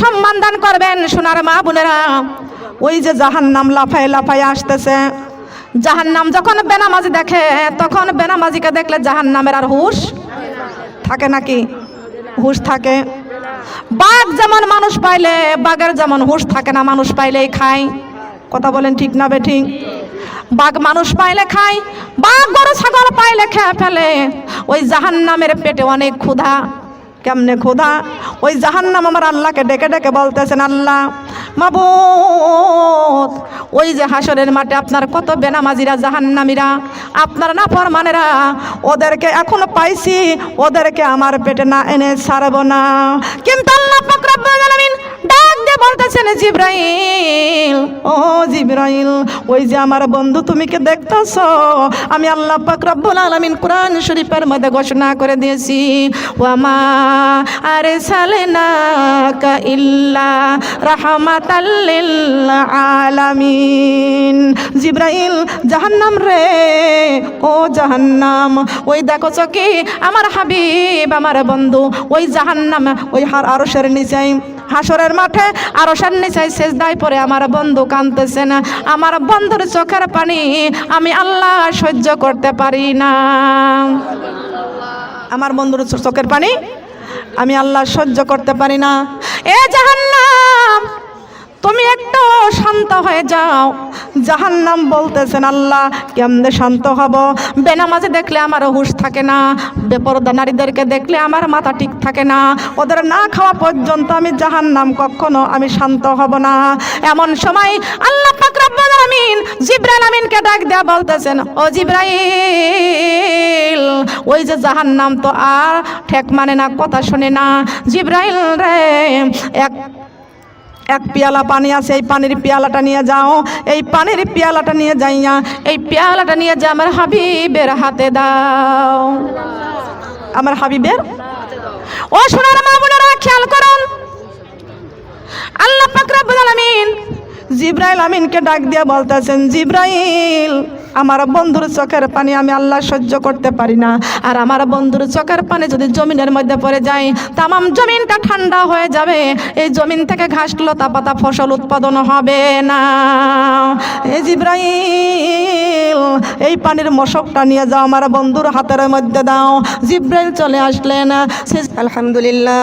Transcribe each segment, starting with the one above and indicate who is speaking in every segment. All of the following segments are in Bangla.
Speaker 1: সম্মান দান করবেন সোনার মা বোনেরা। ওই যে জাহান নাম লাফায় লাফায় আসতেছে। জাহান নাম যখন বেনামাজি দেখে, তখন বেনামাজিকে দেখলে জাহান নামের আর হুশ থাকে নাকি? হুশ থাকে। বাঘ যেমন মানুষ পাইলে, বাঘের যেমন হুশ থাকে না, মানুষ পাইলেই খায়। কথা বলেন ঠিক না বেঠিক বাঘ মানুষ পাইলে খায়, বাঘ গরু ছাগল পাইলে খেয়ে ফেলে। ওই জাহান নামের পেটে অনেক ক্ষুধা। কেমনে খোদা ওই জাহান্নাম আমার আল্লাহকে ডেকে ডেকে বলতেছেন, আল্লাহ মাবুত ওই যে হাসরের মাঠে আপনার কত বেনামাজিরা, জাহান্নামীরা, আপনার না ফরমানেরা ওদেরকে এখনও পাইছি, ওদেরকে আমার পেটে না এনে সারব না। কিন্তু আল্লাহ ডাক দিয়ে বলতেছেন, জিব্রাইল, ও জিব্রাইল, ওই যে আমার বন্ধু তুমি কি দেখতেছ? আমি আল্লাহ পাক রব্বুল আলামিন কোরআন শরীফের মধ্যে ঘোষণা করে দিয়েছি ওয়ামা আরে সালেনাকা ইল্লা রাহমাতাল লিল আলামিন। জিব্রাইল, জাহান্নাম রে, ও জাহান্নাম, ওই দেখো চকি, আমার হাবিব, আমার বন্ধু, ওই জাহান্নাম, ওই হার আরশের নিচাই। হাসরের মাঠে আরও সামনে চাই শেষ দায় পরে আমার বন্ধু কাঁদতেছে না। আমার বন্ধুর চোখের পানি আমি আল্লাহ সহ্য করতে পারি না। আমার বন্ধুর চোখের পানি আমি আল্লাহ সহ্য করতে পারি না। এ জাহান্নাম! তুমি একটু শান্ত হয়ে যাও। জাহান্নাম বলতেছেন, আল্লাহ, কেমনে শান্ত হব? বেনামাজে দেখলে আমার হুশ থাকে না। বেপরদা নারীদেরকে দেখলে আমার মাথা ঠিক থাকে না। ওদের না খাওয়া পর্যন্ত আমি জাহান্নাম কখনো আমি শান্ত হব না। এমন সময় আল্লাহ আলামিন জিব্রাইল আমিনকে ডাক দেয়া বলতেছেন, ও জিব্রাইল, ওই যে জাহান্নাম তো আর ঠেক মানে না, কথা শুনে না। জিব্রাইল রে, এক এক পেয়ালা পানি আছে, এই পানির পেয়ালাটা নিয়ে যাও। এই পানির পেয়ালাটা নিয়ে যাইয়া, এই পেয়ালাটা নিয়ে যা আমার হাবিবের হাতে দাও। আমার হাবিবের? ও সোনার মা বোনেরা, খেয়াল করুন। আল্লাহ পাক রব্বুল আলামিন জিব্রাইল আমিনকে ডাক দিয়ে বলতেছেন, জিব্রাইল আমার বন্ধুর চোখের পানি আমি আল্লাহ সহ্য করতে পারি না। আর আমার বন্ধুর চোখের পানি যদি জমিনের মধ্যে পড়ে যায়, তামাম জমিনটা ঠান্ডা হয়ে যাবে। এই জমিন থেকে ঘাস, লতা পাতা ফসল উৎপাদন হবে না। এই জিব্রাইল, এই পানির মশকটা নিয়ে যাও, আমার বন্ধুর হাতের মধ্যে দাও। জিব্রাইল চলে আসলেন। আলহামদুলিল্লাহ।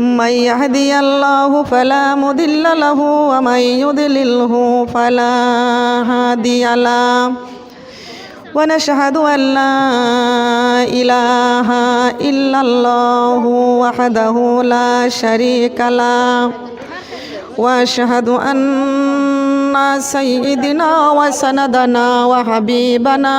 Speaker 2: من يهدي الله فلا مضل له ومن يضلله فلا هادي له ونشهد أن لا إله إلا الله وحده لا شريك له وأشهد أن سيدنا وسندنا وحبيبنا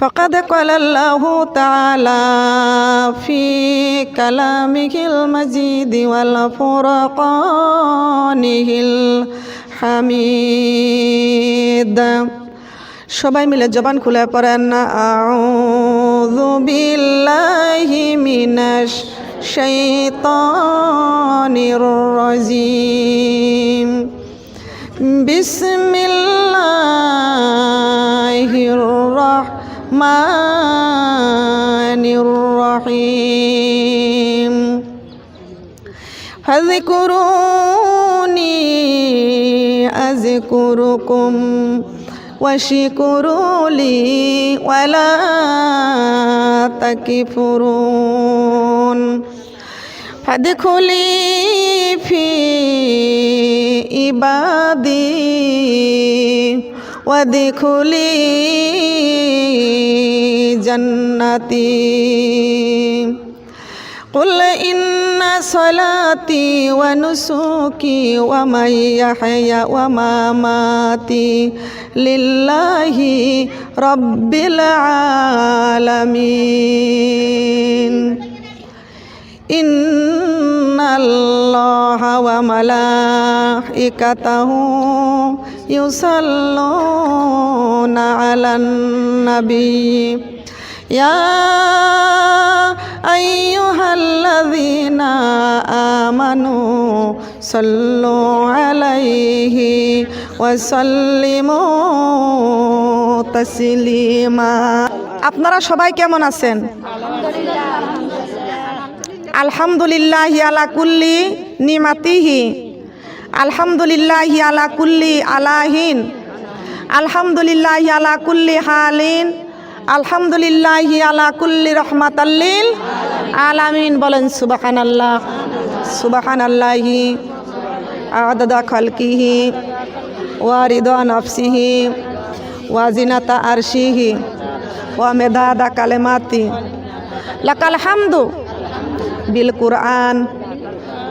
Speaker 2: فقد قال الله تعالى في كلامه المجيد والفرقانه الحميد সবাই মিলে জবান খুলে পড়েন আউযু বিল্লাহি মিনাশ শাইতানির রাজিম বিসমিল্লাহির রাহমানির الرحمن الرحيم فاذكروني أذكركم واشكروا لي ولا تكفرون فادخلي في عبادي وادخلي جنتي قل إن صلاتي ونسكي ومحياي ومماتي لله رب العالمين ইন্নাল্লাহ ওয়া মালাইকাতাহু ইউসাল্লুনা আলান নবী। ইয়া আইয়ুহাল্লাযীনা আমানু সাল্লু আলাইহি ওয়া সাল্লিমু তাসলিমা।
Speaker 1: আপনারা সবাই কেমন আছেন? আলহামদুলিল্লাহ। আলা কুল্লি নিমাতিহি। আলহামদুলিল্লাহ আলা কুল্লি আলাহিন। আলহামদুলিল্লাহ আলা কুল্লি হালিন। আলহামদুলিল্লাহ আলা কুল্লি রহমাতাল্লিল আলামিন। বলেন সুবাহান আল্লাহ সুবাহান আল্লাহি আদদা খালকিহি ওয়ারিদা নফসিহি ওয়াজিনাতা আরশিহি, ওয়া মেদাদা কালেমাতি। লাকাল হামদু। বিল কুরআন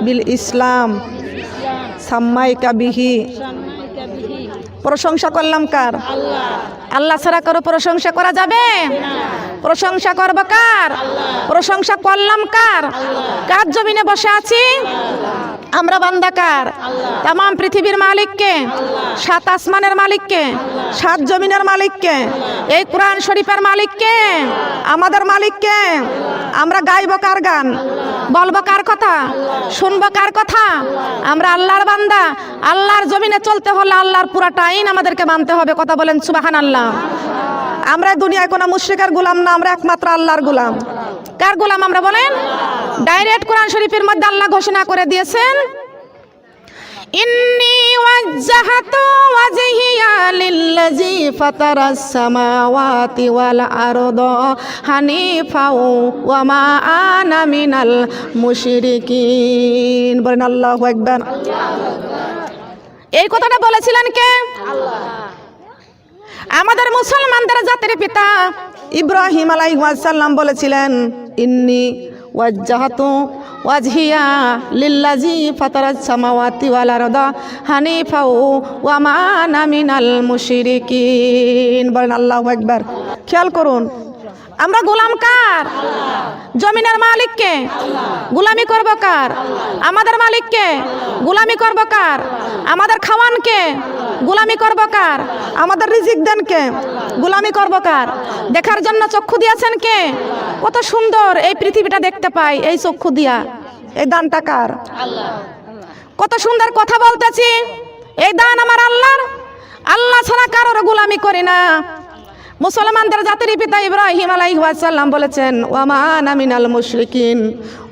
Speaker 1: বিল ইসলাম সাম্মাইকা বিহি প্রশংসা করলাম কার? আল্লাহ ছাড়া কারও প্রশংসা করা যাবে? প্রশংসা করব কার? প্রশংসা করলাম কার? কার জমিনে বসে আছি? আমরা বান্দা কার? তাম পৃথিবীর মালিককে, সাত আসমানের মালিককে, সাত জমিনের মালিককে, এই কোরআন শরীফের মালিককে, আমাদের মালিককে আমরা গাইব কার গান? বলব কার কথা? শুনব কার কথা? আমরা আল্লাহর বান্দা। আল্লাহর জমিনে চলতে হলে আল্লাহর পুরাটা আইন আমাদেরকে মানতে হবে। কথা বলেন সুবাহান আল্লাহ আমরা দুনিয়ায় কোনো মুশ্রিকের গুলাম না, আমরা একমাত্র আল্লাহর গুলাম। কার গুলাম আমরা বলেন? ডাইরেক্ট কোরআন শরীফের মধ্যে আল্লাহ ঘোষণা করে দিয়েছেন এই কথাটা বলেছিলেন কে? আমাদের মুসলমানদের জাতির পিতা ইব্রাহিম আলাইসাল্লাম বলেছিলেন ইন্নি ওয়াজ্জাহাতু ওয়াজহিয়া লিল্লাজি ফাতারাস সামাওয়াতি ওয়াল আরদা হানিফা ওয়া মা আনা মিনাল মুশরিকিন। বলেন আল্লাহু আকবার। খেয়াল করুন আমরা গোলাম কার? জমিনের মালিককে গুলামি করব কার? আমাদের মালিককে গুলামি করব কার? আমাদের খাওয়ানকে গুলামি করব কার? আমাদের রিজিক দেনকে গুলামি করব কার? দেখার জন্য চক্ষু দিয়েছেন কে? কত সুন্দর এই পৃথিবীটা দেখতে পাই, এই চক্ষু দিয়া। এই দানটা কার? কত সুন্দর কথা বলতেছি, এই দান আমার আল্লাহর। আল্লাহ ছাড়া কারোর গুলামি করি না। মুসলমানদের জাতির পিতা ইব্রাহিম আলাইসাল্লাম বলেছেন ওয়ামান আমিনাল মুশরিকিন।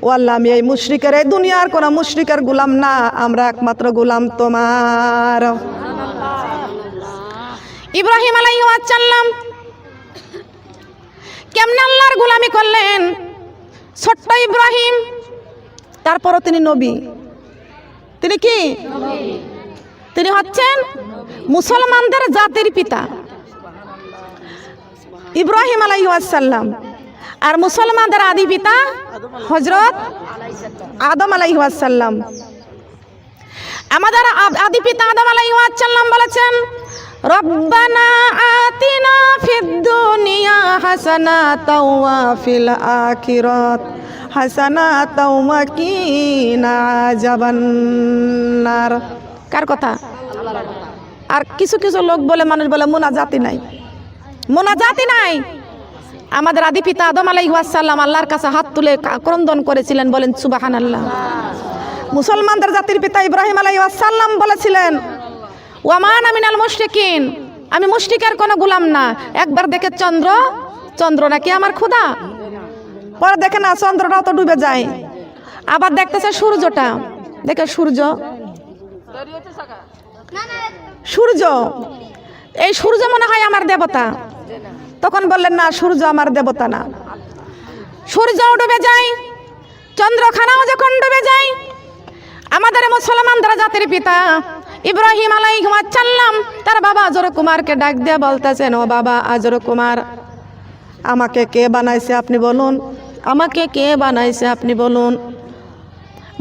Speaker 1: ও আমি এই মুশরিকের, এই দুনিয়ার কোনো মুশরিকের গুলাম না, আমরা একমাত্র গুলাম তোমার। ইব্রাহিম আলাইসাল্লাম কেমনে আল্লাহর গুলামি করলেন? ছোট্ট ইব্রাহিম, তারপরও তিনি নবী। তিনি কি? তিনি হচ্ছেন মুসলমানদের জাতির পিতা। ইব্রাহিম আলাইসাল্লাম আর মুসলমানদের আদি পিতা হজরত আদম আলাইসাল্লাম আমাদের আদি পিতা আদম আলাইসাল্লাম বলেছেন আতিনা ফিদ দুনিয়া কিনা কার কথা? আর কিছু কিছু লোক বলে, মানুষ বলে, মোনাজাতি নাই। মোনাজাতি নাই। আমাদের আদি পিতা আদম আলাইসাল্লাম আল্লাহর কাছে হাত তুলে ক্রন্দন করেছিলেন, বলেন সুবাহান আল্লাহ মুসলমানদের জাতির পিতা ইব্রাহিম আলাইসাল্লাম বলেছিলেন ওয়ামান আমিনাল মুশরিকিন? আমি মুশরিকের কোনো গুলাম না। একবার দেখে চন্দ্র চন্দ্র নাকি আমার ক্ষুধা? পরে দেখে না, চন্দ্রটাও তো ডুবে যায়। আবার দেখতেছে সূর্যটা। দেখে সূর্য। সূর্য। এই সূর্য মনে হয় আমার দেবতা। তখন বললেন, না, সূর্য আমার দেবতা না। সূর্যও ডুবে যায়, চন্দ্রখানাও যখন ডুবে যায়, আমাদের মুসলমানরা জাতির পিতা, ইব্রাহিম আলাইহিমাচ্ছাল্লাম তার বাবা আজর কুমারকে ডাক দিয়ে বলতেছেন, ও বাবা আজর কুমার,
Speaker 2: আমাকে কে বানাইছে আপনি বলুন?
Speaker 1: আমাকে কে বানাইছে আপনি বলুন?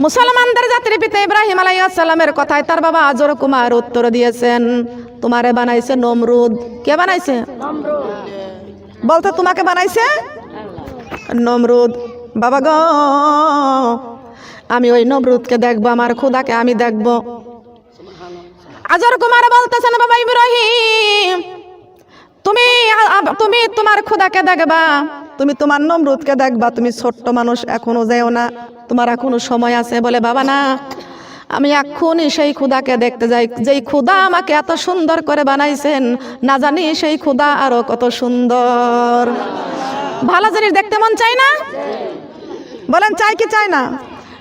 Speaker 1: মুসলমানদের জাতির পিতা ইব্রাহিম আলাইসাল্লামের কথায় তার বাবা আজর কুমার উত্তর দিয়েছেন, তোমারে বানাইছে নমরুদ। কে বানাইছে?
Speaker 2: বলতে, তোমাকে বানাইছে? নমরুদ, বাবা গো,
Speaker 1: আমি ওই নমরুদকে দেখব, আমার খুদাকে আমি দেখব। আজর কুমার বলতেছেন, বাবা ইব্রাহিম, তুমি তুমি তোমার খুদাকে দেখবা।
Speaker 2: তুমি তোমার নমরুদকে দেখবা, তুমি ছোট্ট মানুষ, এখনও যেও না।
Speaker 1: তোমার এখনও সময় আছে বলে, বাবা না। আমি এক্ষুনি সেই খুদাকে দেখতে যাই। যেই খুদা আমাকে এত সুন্দর করে বানাইছেন, না জানি সেই খুদা আরও কত সুন্দর। ভালো জিনিস দেখতে মন চাই না?
Speaker 2: বলেন চাই কি চাই না?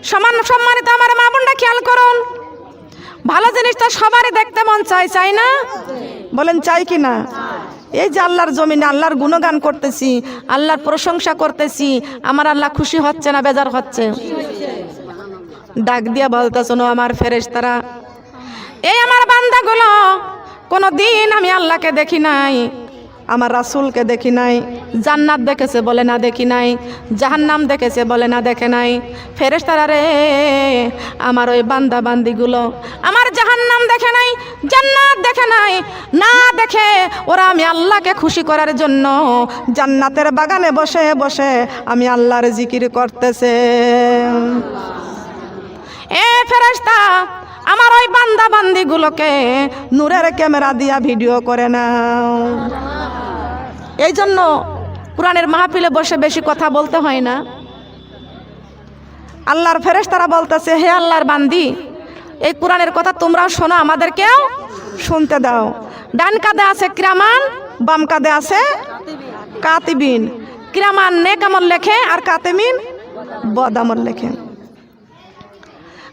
Speaker 1: সমান সম্মানিত আমার মা বোনরা খেয়াল করুন। ভালো জিনিস তো সবারই দেখতে মন চাই চাই না?
Speaker 2: বলেন চাই কি না? এই যে আল্লাহর জমিনে আল্লাহর গুণগান করতেছি,
Speaker 1: আল্লাহর প্রশংসা করতেছি, আমার আল্লাহ খুশি হচ্ছে না বেজার হচ্ছে? ডাক দিয়া বলতে শোনো আমার ফেরেশতারা, এই আমার বান্দাগুলো কোনো দিন আমি আল্লাহকে দেখি নাই,
Speaker 2: আমার রাসূলকে দেখি নাই,
Speaker 1: জান্নাত দেখেছে বলে না দেখি নাই, জাহান্নাম দেখেছে বলে না দেখে নাই। ফেরেশতারা রে, আমার ওই বান্দা বান্দিগুলো আমার জাহান্নাম দেখে নাই, জান্নাত দেখে নাই, না দেখে ওরা আমি আল্লাহকে খুশি করার জন্য
Speaker 2: জান্নাতের বাগানে বসে বসে আমি আল্লাহর জিকির করতেছে।
Speaker 1: এ ফেরেশতা, আমার ওই বান্দা বান্দিগুলোকে
Speaker 2: নূরের ক্যামেরা দিয়া ভিডিও করে নাও।
Speaker 1: এই জন্য কোরআনের মাহফিলে বসে বেশি কথা বলতে হয় না।
Speaker 2: আল্লাহর ফেরেশতারা বলতেছে,
Speaker 1: হে আল্লাহর বান্দি, এই কোরআনের কথা তোমরাও শোনো, আমাদেরকেও
Speaker 2: শুনতে দাও।
Speaker 1: ডান কাঁধে আছে কিরামান,
Speaker 2: বাম কাঁধে আছে কাতিবিন।
Speaker 1: কিরামান নেক আমল লেখে আর
Speaker 2: কাতেমিন বদামল লেখেন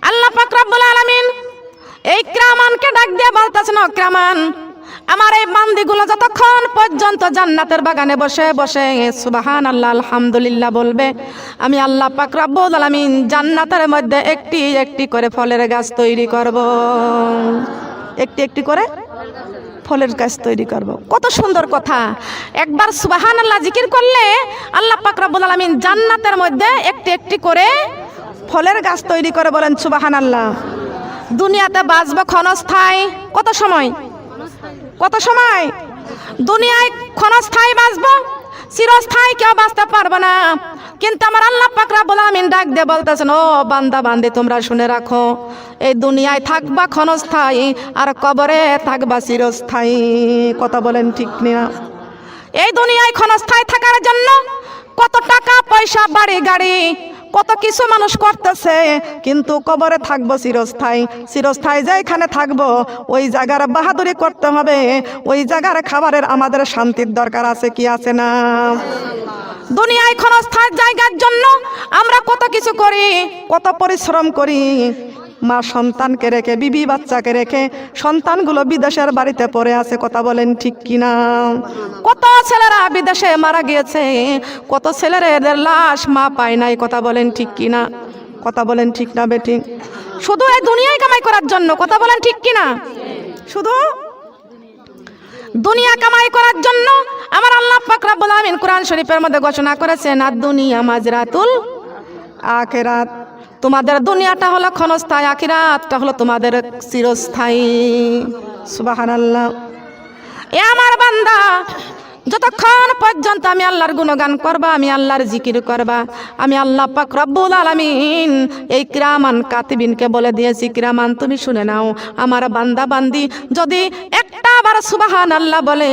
Speaker 1: আল্লাহ পাক রব্বুল আলামিন এই ক্রামানকে ডাক দিয়ে বলতেছেন "ও কিরামান, আমার এই বান্দিগুলো যতক্ষণ পর্যন্ত জান্নাতের বাগানে বসে বসে সুবাহান আল্লাহ আলহামদুলিল্লাহ বলবে, আমি আল্লাহ পাক রব্বুল আলামিন জান্নাতের মধ্যে একটি একটি করে ফলের গাছ তৈরি করব।
Speaker 2: একটি একটি করে ফলের গাছ তৈরি করব।
Speaker 1: কত সুন্দর কথা। একবার সুবাহান আল্লাহ জিকির করলে আল্লাহ পাক রব্বুল আলামিন জান্নাতের মধ্যে একটি একটি করে
Speaker 2: ফলের গাছ তৈরি করে বলেন সুবাহান আল্লাহ
Speaker 1: দুনিয়াতে বাঁচবো ক্ষণস্থায়ী কত সময়? কত সময়? দুনিয়ায় ক্ষণস্থায়ী বাঁচবো, চিরস্থায়ী কেউ বাঁচতে পারবে না। কিন্তু আমার আল্লাহ পাক বলে আলামিন ডাক দিয়ে বলতেছেন, ও বান্দা, বান্দি, তোমরা শুনে রাখো, এই দুনিয়ায় থাকবা ক্ষণস্থায়ী আর কবরে থাকবা চিরস্থায়ী।
Speaker 2: কথা বলেন ঠিক না
Speaker 1: এই দুনিয়ায় ক্ষণস্থায়ী থাকার জন্য কত টাকা পয়সা বাড়ি গাড়ি কত কিছু মানুষ করতেছে,
Speaker 2: কিন্তু কবরে থাকব চিরস্থায়ী। চিরস্থায়ী যেখানে থাকব, ওই জায়গার বাহাদুরি করতে হবে। ওই জায়গার খাবারের আমাদের শান্তির দরকার আছে কি আছে না?
Speaker 1: দুনিয়ায় ক্ষণস্থায়ী জায়গার জন্য আমরা কত কিছু করি,
Speaker 2: কত পরিশ্রম করি। মা সন্তানকে রেখে, বিবি বাচ্চাকে রেখে সন্তানগুলো বিদেশের বাড়িতে পড়ে আছে, কথা বলেন ঠিক কিনা?
Speaker 1: কত ছেলেরা বিদেশে মারা গিয়েছে, কত ছেলেরা এদের লাশ মা পায় নাই, কথা বলেন ঠিক কিনা?
Speaker 2: কথা বলেন ঠিক না বেঠিক
Speaker 1: শুধু এই দুনিয়ায় কামাই করার জন্য, কথা বলেন ঠিক কিনা?
Speaker 2: শুধু
Speaker 1: দুনিয়া কামাই করার জন্য আমার আল্লাহ পাক রব্বুল আমিন কোরআন শরীফের মধ্যে ঘোষণা করেছেন আর দুনিয়া মাজরাতুল
Speaker 2: আখেরাত।
Speaker 1: তোমাদের দুনিয়াটা হলো ক্ষণস্থায়ী, আখিরাতটা হলো তোমাদের চিরস্থায়ী।
Speaker 2: সুবাহান আল্লাহ
Speaker 1: এ আমার বান্দা, যতক্ষণ পর্যন্ত আমি আল্লাহর গুণগান করবা, আমি আল্লাহর জিকির করবা, আমি আল্লাহ পাক রব্বুল আলামিন এই কিরামান কাতিবিনকে বলে দিয়েছি, কিরামান তুমি শুনে নাও। আমার বান্দা বান্দি, যদি একটা আবার সুবাহান আল্লাহ বলে,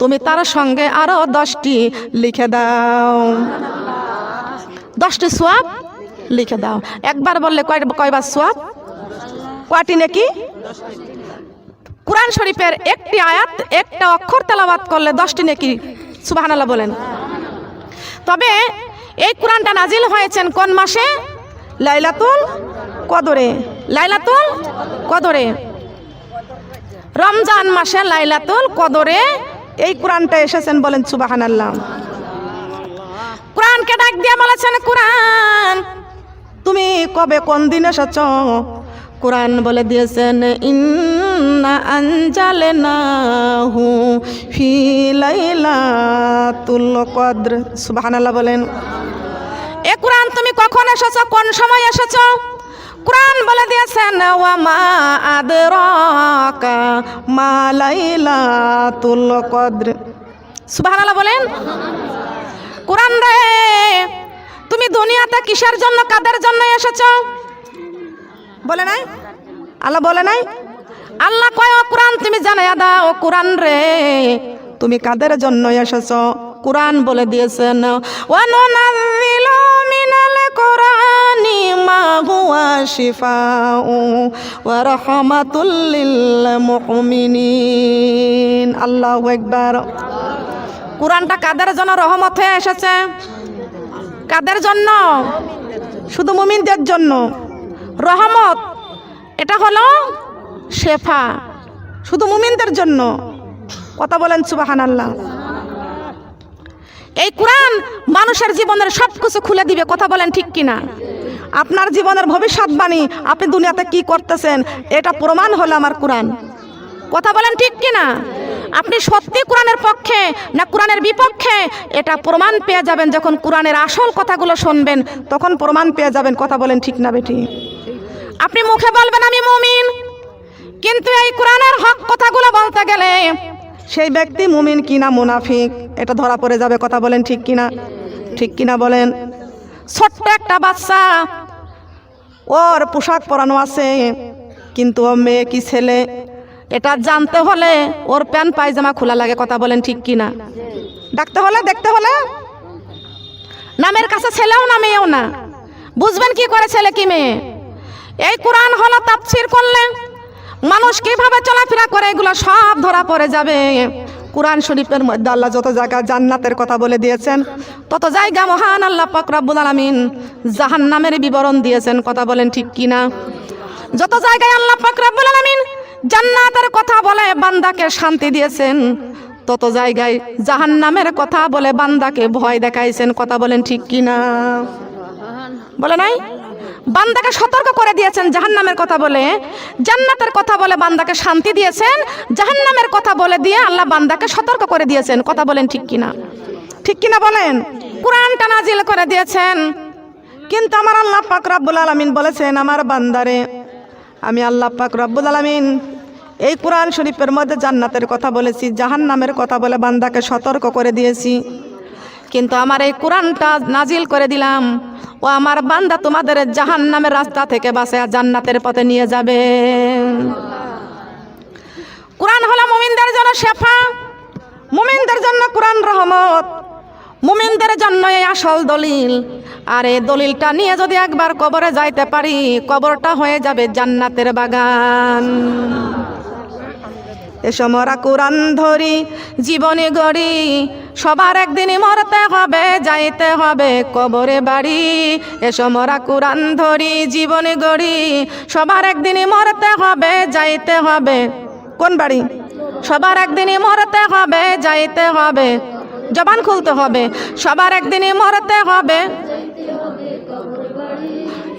Speaker 1: তুমি তার সঙ্গে আরও দশটি লিখে দাও। দশটি সোয়াব? লিখে দাও। একবার বললে কয় কয়বার সোয়াব
Speaker 2: কয়টি নাকি?
Speaker 1: কোরআন শরীফের একটি আয়াত, একটা অক্ষর তেলাওয়াত করলে দশটি নাকি? সুবহানাল্লাহ বলেন। তবে এই কোরআনটা নাজিল হয়েছেন কোন মাসে?
Speaker 2: লাইলাতুল কদরে।
Speaker 1: লাইলাতুল কদরে। রমজান মাসে লাইলাতুল কদরে
Speaker 2: এই কোরআনটা এসেছেন বলেন সুবাহান আল্লাহ
Speaker 1: কোরআনকে ডাক দিয়ে বলেছেন, কোরআন
Speaker 2: তুমি কবে কোন দিন এসেছ?
Speaker 1: কোরআন বলে দিয়েছেন ইন ইন্না আনজালনাহু ফি লাইলাতুল কদর। সুবহানাল্লাহ বলেন। এ কোরআন তুমি কখন এসেছ? কোন সময় এসেছ? কোরআন বলে দিয়েছেন, ওয়া মা আদরাকা মা কদর। বলেন। কোরআন রে তুমি দুনিয়াতে কিসের জন্য, কাদের জন্য এসেছ? বলে নাই? আল্লাহ বলে নাই? আল্লাহ কয়, ও কোরআন, তুমি জানাই দাও কোরআন রে, তুমি কাদের জন্য এসেছ? কোরআন বলে দিয়েছেন, ওয়ানুনাযিলু মিনাল কোরআনি মা হুয়া শিফাউ, ওয়া রাহমাতুল লিল মুমিনিন। আল্লাহু আকবার। কোরআনটা কাদের জন্য রহমত হয়ে এসেছে? কাদের জন্য? শুধু মুমিনদের জন্য। রহমত, এটা হলো শেফা। শুধু মুমিনদের জন্য। কথা বলেন সুবাহান আল্লাহ এই কোরআন মানুষের জীবনের সব কিছু খুলে দিবে, কথা বলেন ঠিক কিনা? আপনার জীবনের ভবিষ্যৎবাণী আপনি দুনিয়াতে কি করতেছেন, এটা প্রমাণ হলো আমার কোরআন। কথা বলেন ঠিক কিনা? আপনি সত্যি কোরআনের পক্ষে না কোরআনের বিপক্ষে? এটা প্রমাণ পেয়ে যাবেন যখন কোরআনের আসল কথাগুলো শুনবেন, তখন প্রমাণ পেয়ে যাবেন কথা বলেন ঠিক না বেটি আপনি মুখে বলবেন, আমি মুমিন। কিন্তু এই কোরআনের হক কথাগুলো বলতে গেলে
Speaker 2: সেই ব্যক্তি মুমিন কিনা মুনাফিক, এটা ধরা পড়ে যাবে, কথা বলেন ঠিক কিনা? ঠিক কিনা বলেন?
Speaker 1: ছোট্ট একটা বাচ্চা,
Speaker 2: ওর পোশাক পরানো আছে, কিন্তু ও মেয়ে কি ছেলে?
Speaker 1: এটা জানতে হলে ওর প্যান্ট পায়জামা খোলা লাগে, কথা বলেন ঠিক কিনা।
Speaker 2: ডাকতে হলে, দেখতে হলে।
Speaker 1: নামের কাছে ছেলেও না, মেয়েও না। বুঝবেন কি করে ছেলে কি মেয়ে? এই কোরআন হলো তাফসির করলে মানুষ কীভাবে চলাফেরা করে, এগুলো সব ধরা পড়ে যাবে।
Speaker 2: কোরআন শরীফের মধ্যে আল্লাহ যত জায়গা জান্নাতের কথা বলে দিয়েছেন,
Speaker 1: তত জায়গা মহান আল্লাহ পাক রব্বুল আলামিন জাহান্নামের বিবরণ দিয়েছেন, কথা বলেন ঠিক কিনা? যত জায়গায় আল্লাহ পাক রব্বুল আলামিন জান্নাতের কথা বলে বান্দাকে শান্তি দিয়েছেন। তত জায়গায় জাহান্নামের কথা বলে বান্দাকে ভয় দেখাইছেন। কথা বলেন ঠিক কিনা? বলে নাই? বান্দাকে সতর্ক করে দিয়েছেন জাহান্নামের কথা বলে। জান্নাতের কথা বলে বান্দাকে শান্তি দিয়েছেন। জাহান্নামের কথা বলে দিয়ে আল্লাহ বান্দাকে সতর্ক করে দিয়েছেন। কথা বলেন ঠিক কিনা?
Speaker 2: ঠিক কিনা বলেন?
Speaker 1: কোরআনটা নাজিল করে দিয়েছেন।
Speaker 2: কিন্তু আমার আল্লাহ পাক রব্বুল আলামিন বলেছেন, আমার বান্দারে, আমি আল্লাহ পাক রব্বুল আলামিন এই কোরআন শরীফের মধ্যে জান্নাতের কথা বলেছি, জাহান্নামের কথা বলে বান্দাকে সতর্ক করে দিয়েছি।
Speaker 1: কিন্তু আমার এই কোরআনটা নাজিল করে দিলাম, ও আমার বান্দা তোমাদের জাহান্নামের রাস্তা থেকে বাসে জান্নাতের পথে নিয়ে যাবে। কোরআন হলো মুমিনদের জন্য শেফা,
Speaker 2: মুমিনদের জন্য কোরআন রহমত।
Speaker 1: মুমিনদের জন্য এই আসল দলিল। আর এই দলিলটা নিয়ে যদি একবার কবরে যাইতে পারি, কবরটা হয়ে যাবে জান্নাতের বাগান।
Speaker 2: এসো মোরা কোরআন ধরি,
Speaker 1: জীবনে গড়ি, সবার একদিনই মরতে হবে, যাইতে হবে কবরে বাড়ি। এসো মরা কোরআন ধরি, জীবনে গড়ি, সবার একদিনই মরতে হবে, যাইতে হবে।
Speaker 2: কোন বাড়ি?
Speaker 1: সবার একদিনই মরতে হবে, যাইতে হবে জবান খুলতে হবে। সবার একদিনই মরতে হবে।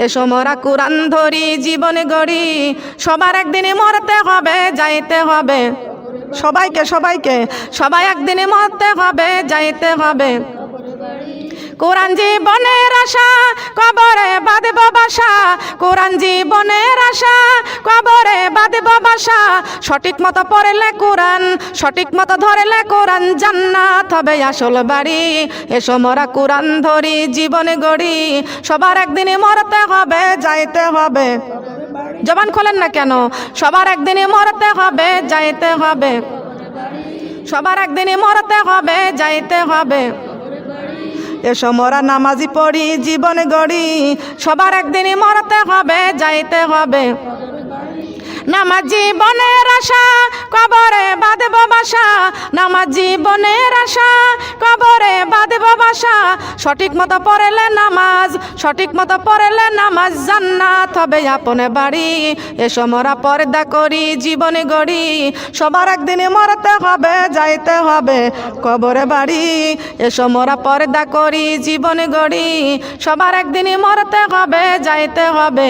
Speaker 1: এসো মরা কোরআন ধরি, জীবনে গড়ি। সবার একদিনই মরতে হবে, যাইতে হবে।
Speaker 2: সবাইকে সবাইকে।
Speaker 1: সবাই একদিনই মরতে হবে, যাইতে হবে। কোরআন জীবনের আশা, কবরে বাঁধব বাসা। কোরআন জীবনের আশা, কবরে বাঁধব বাসা। সঠিক মতো পড়লে কোরআন, সঠিক মতো ধরলে কোরআন জান্নাত হবে আসল বাড়ি। এসো মরা কোরআন ধরি, জীবনে গড়ি। সবার একদিনে মরতে হবে, যাইতে হবে। জবান খোলেন না কেন? সবার একদিনে মরতে হবে, যাইতে হবে। সবার একদিনে মরতে হবে, যাইতে হবে।
Speaker 2: এসো মরা নামাজি পড়ি জীবন গড়ি।
Speaker 1: সবার একদিনই মরতে হবে যাইতে হবে। নামাজ জীবনের আশা, কবরে বাঁধব বাসা। নামাজ জীবনের আশা, কবরে বাঁধব বাসা। সঠিক মতো পড়লে নামাজ, সঠিক মতো পড়লে নামাজ জান্নাত হবে আপনে বাড়ি। এসো মরা পর্দা করি, জীবনে গড়ি।
Speaker 2: সবার একদিনে মরতে হবে, যাইতে হবে কবরে বাড়ি।
Speaker 1: এসো মোরা পর্দা করি, জীবনে গড়ি। সবার একদিনই মরতে হবে, যাইতে হবে